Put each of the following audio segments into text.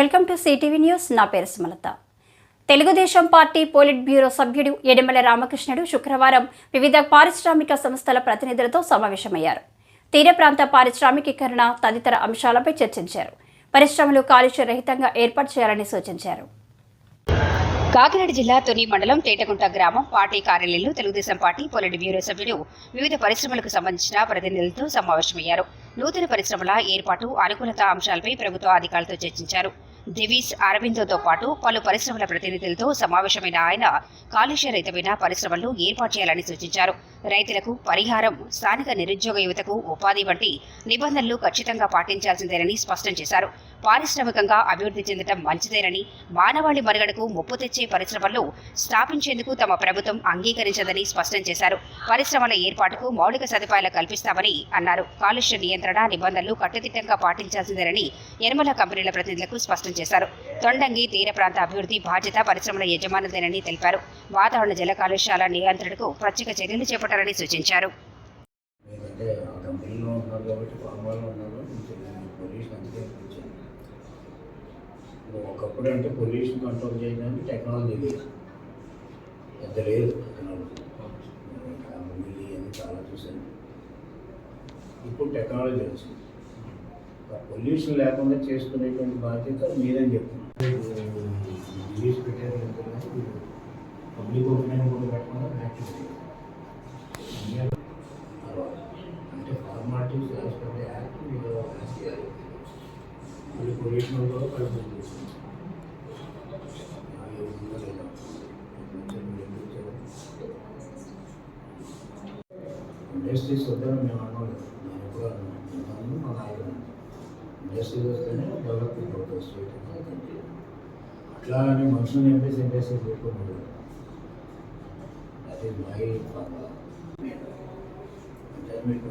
Welcome to CTV news. నా పేరు Sumalatha. Telugu Desam party politburo సభ్యుడు యడమల రామకృష్ణుడు శుక్రవారం వివిధ పారిశ్రామిక సంస్థల ప్రతినిధులతో సమావేశమయ్యారు. తీర ప్రాంత పారిశ్రామికీకరణ తదితర అంశాలపై చర్చించారు. పరిశ్రమలు కాలుష్య రహితంగా ఏర్పాటు చేయాలని సూచించారు. కాకినాడ జిల్లా తొని మండలం తేటగుంట గ్రామం పార్టీ కార్యాలయంలో తెలుగుదేశం పార్టీ పొలిట్ బ్యూరో సభ్యులు వివిధ పరిశ్రమలకు సంబంధించిన ప్రతినిధులతో సమావేశమయ్యారు. నూతన పరిశ్రమల ఏర్పాటు అనుకూలత అంశాలపై ప్రభుత్వ అధికారులతో చర్చించారు. దివీస్ అరవిందోతో పాటు పలు పరిశ్రమల ప్రతినిధులతో సమావేశమైన ఆయన కాలుష్య రహితమైన పరిశ్రమలు ఏర్పాటు చేయాలని సూచించారు. రైతులకు పరిహారం స్థానిక నిరుద్యోగ యువతకు ఉపాధి వంటి నిబంధనలు ఖచ్చితంగా పాటించాల్సిందేనని స్పష్టం చేశారు. పారిశ్రామికంగా అభివృద్ధి చెందడం మంచిదేనని మానవాళి మనుగడకు ముప్పు తెచ్చే పరిశ్రమల్లో స్థాపించేందుకు తమ ప్రభుత్వం అంగీకరించదని స్పష్టం చేశారు. పరిశ్రమల ఏర్పాటుకు మౌలిక సదుపాయాలు కల్పిస్తామని అన్నారు. కాలుష్య నియంత్రణ నిబంధనలు కట్టుదిట్టంగా పాటించాల్సిందేనని యనమల కంపెనీల ప్రతినిధులకు స్పష్టం చేశారు. తొండంగి తీర ప్రాంత అభివృద్ధి బాధ్యత పరిశ్రమల యజమానుదేనని తెలిపారు. వాతావరణ జల కాలుష్యాల నియంత్రణకు ప్రత్యేక చర్యలు చేపట్టాలని సూచించారు. ఇప్పుడు ఒకప్పుడు అంటే పొల్యూషన్ కంట్రోల్ చేయడానికి టెక్నాలజీ లేదు. పెద్ద లేదు టెక్నాలజీ కంపెనీలు ఇవన్నీ చాలా చూశాను. ఇప్పుడు టెక్నాలజీ వచ్చింది. పొల్యూషన్ లేకుండా చేసుకునేటువంటి బాధ్యత మీరని చెప్తున్నారు. ఇంగ్లీష్ పెట్టారు పబ్లిక్ ఒపీనియన్ కూడా పెట్టకుండా యాక్టివిటీ అంటే ఫార్మాలిటీస్ ది యాక్ట్ అది చేయాలి మళ్ళీ పొల్యూషన్ కలుపుతుంది ఇండస్ట్రీస్ వద్దని మేము అన్నాం నేను ఎప్పుడు అన్నాను మా నాయకుడు ఇండస్ట్రీస్ వస్తేనే డెవలప్మెంట్ అవుతుంది. స్టేట్ అట్లా అని మనుషులు ఎంపీస్ ఇండస్ట్రీస్ పెట్టుకోకూడదు అది మై ఫార్ములా అంటే మీకు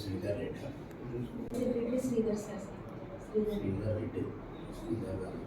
శ్రీధర్ రెడ్డి. శ్రీధర్ రెడ్డి. శ్రీధర్ గారు.